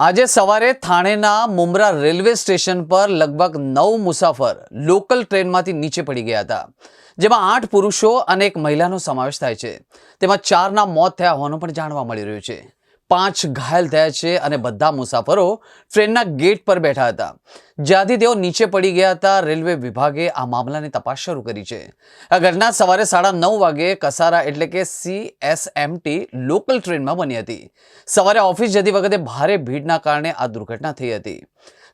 આજે સવારે થાણેના મુમરા railway station પર લગભગ નવ મુસાફર લોકલ ટ્રેનમાંથી નીચે પડી ગયા હતા, જેમાં આઠ પુરુષો અને એક મહિલાનો સમાવેશ થાય છે. તેમાં ચારના મોત થયા હોવાનું પણ જાણવા મળી રહ્યું છે. પાંચ ઘાયલ થયા છે અને બધા મુસાફરો ટ્રેનના ગેટ પર બેઠા હતા. જ્યાંથી તેઓ નીચે પડી ગયા હતા, રેલવે વિભાગે આ મામલાની તપાસ શરૂ કરી છે. આ ઘટના સવારે સાડા નવ વાગે કસારા એટલે કે સીએસએમટી લોકલ ટ્રેનમાં બની હતી. સવારે ઓફિસ જતી વખતે ભારે ભીડના કારણે આ દુર્ઘટના થઈ હતી.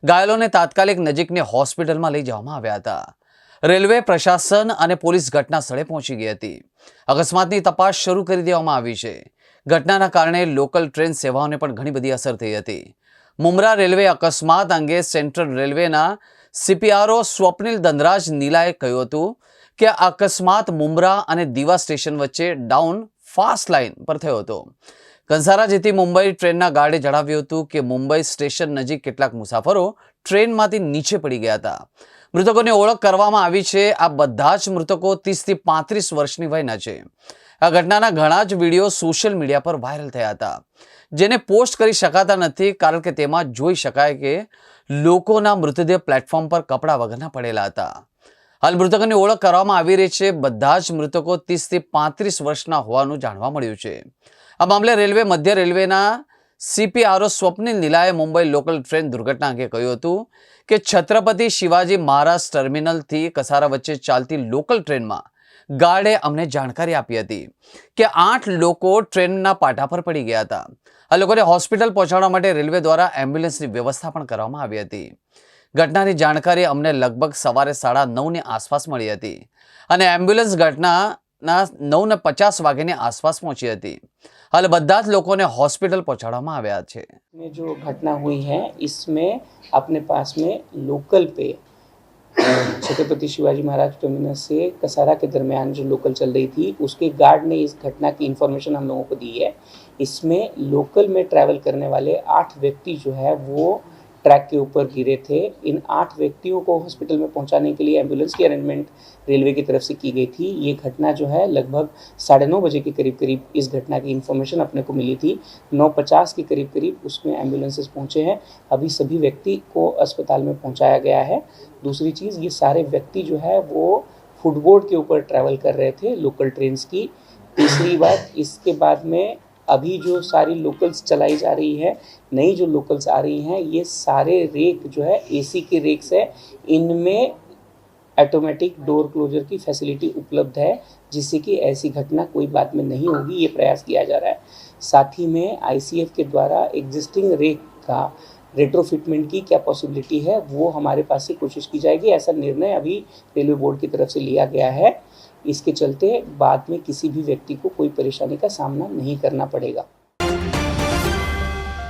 ઘાયલોને તાત્કાલિક નજીકની હોસ્પિટલમાં લઈ જવામાં આવ્યા હતા. રેલવે, પ્રશાસન અને પોલીસ ઘટના સ્થળે પહોંચી ગઈ હતી. અકસ્માતની તપાસ શરૂ કરી દેવામાં આવી છે. ઘટનાના કારણે લોકલ ટ્રેન સેવાઓને પણ ઘણી બધી અસર થઈ હતી. મુમરા રેલવે અકસ્માત અંગે સેન્ટ્રલ રેલવેના સીપીઆરઓ સ્વપ્નિલ ધનરાજ નીલાએ કહ્યું હતું કે અકસ્માત મુમરા અને દીવા સ્ટેશન વચ્ચે ડાઉન ફાસ્ટ લાઇન પર થયો હતો. કંસારા જેથી મુંબઈ ટ્રેનના ગાર્ડે જણાવ્યું હતું કે મુંબઈ સ્ટેશન નજીક કેટલાક મુસાફરો ટ્રેનમાંથી નીચે પડી ગયા હતા. મૃતકોની ઓળખ કરવામાં આવી છે. આ બધા જ મૃતકો ત્રીસથી પાંત્રીસ વર્ષની વયના છે. આ ઘટનાના ઘણા જ વીડિયો સોશિયલ મીડિયા પર વાયરલ થયા હતા. જેને પોસ્ટ કરી શકાતા નથી, કારણ કે તેમાં જોઈ શકાય કે લોકોના મૃતદેહ પ્લેટફોર્મ પર કપડા વગરના પડેલા હતા. હાલ મૃતકોની ઓળખ કરવામાં આવી રહી છે. બધા જ મૃતકો ત્રીસથી પાંત્રીસ વર્ષના હોવાનું જાણવા મળ્યું છે. આ મામલે રેલવે, મધ્ય રેલવેના સીપીઆરઓ સ્વપ્નિલ નીલાએ મુંબઈ લોકલ ટ્રેન દુર્ઘટના અંગે કહ્યું હતું કે છત્રપતિ શિવાજી મહારાજ ટર્મિનલથી કસારા વચ્ચે ચાલતી લોકલ ટ્રેનમાં ગાર્ડે અમને જાણકારી આપી હતી કે આઠ લોકો ટ્રેનના પાટા પર પડી ગયા હતા આ લોકોને હોસ્પિટલ પહોંચાડવા માટે રેલવે દ્વારા એમ્બ્યુલન્સની વ્યવસ્થા પણ કરવામાં આવી હતી ઘટનાની જાણકારી અમને લગભગ સવારે સાડા નવની આસપાસ મળી હતી અને એમ્બ્યુલન્સ ઘટનાના નવને પચાસ વાગ્યાની આસપાસ પહોંચી હતી હાલ બધા જ લોકોને હોસ્પિટલ પહોંચાડવામાં આવ્યા છે में जो घटना हुई है इसमें अपने पास में लोकल पे छत्रपति शिवाजी महाराज टर्मिनस से कसारा के दरमियान जो लोकल चल रही थी, उसके गार्ड ने इस घटना की इन्फॉर्मेशन हम लोगों को दी है। इसमें लोकल में ट्रैवल करने वाले आठ व्यक्ति जो है, वो ट्रैक के ऊपर गिरे थे। इन आठ व्यक्तियों को हॉस्पिटल में पहुँचाने के लिए एंबुलेंस की अरेंजमेंट रेलवे की तरफ़ से की गई थी। ये घटना जो है, लगभग साढ़े नौ बजे के करीब करीब इस घटना की इन्फॉर्मेशन अपने को मिली थी। नौ पचास के करीब करीब उसमें एम्बुलेंसेस पहुँचे हैं। अभी सभी व्यक्ति को अस्पताल में पहुँचाया गया है। दूसरी चीज़, ये सारे व्यक्ति जो है, वो फुटबोर्ड के ऊपर ट्रैवल कर रहे थे लोकल ट्रेन्स की। तीसरी बात, इसके बाद में अभी जो सारी लोकल्स चलाई जा रही है, नई जो लोकल्स आ रही हैं, ये सारे रेक जो है एसी के रेक्स है, इनमें ऑटोमेटिक डोर क्लोजर की फैसिलिटी उपलब्ध है, जिससे कि ऐसी घटना कोई बात में नहीं होगी, ये प्रयास किया जा रहा है। साथ ही में आईसीएफ के द्वारा एग्जिस्टिंग रेक का रेट्रोफिटमेंट की क्या पॉसिबिलिटी है, वो हमारे पास से कोशिश की जाएगी, ऐसा निर्णय अभी रेलवे बोर्ड की तरफ़ से लिया गया है। इसके चलते बाद में किसी भी व्यक्ति को कोई परेशानी का सामना नहीं करना पड़ेगा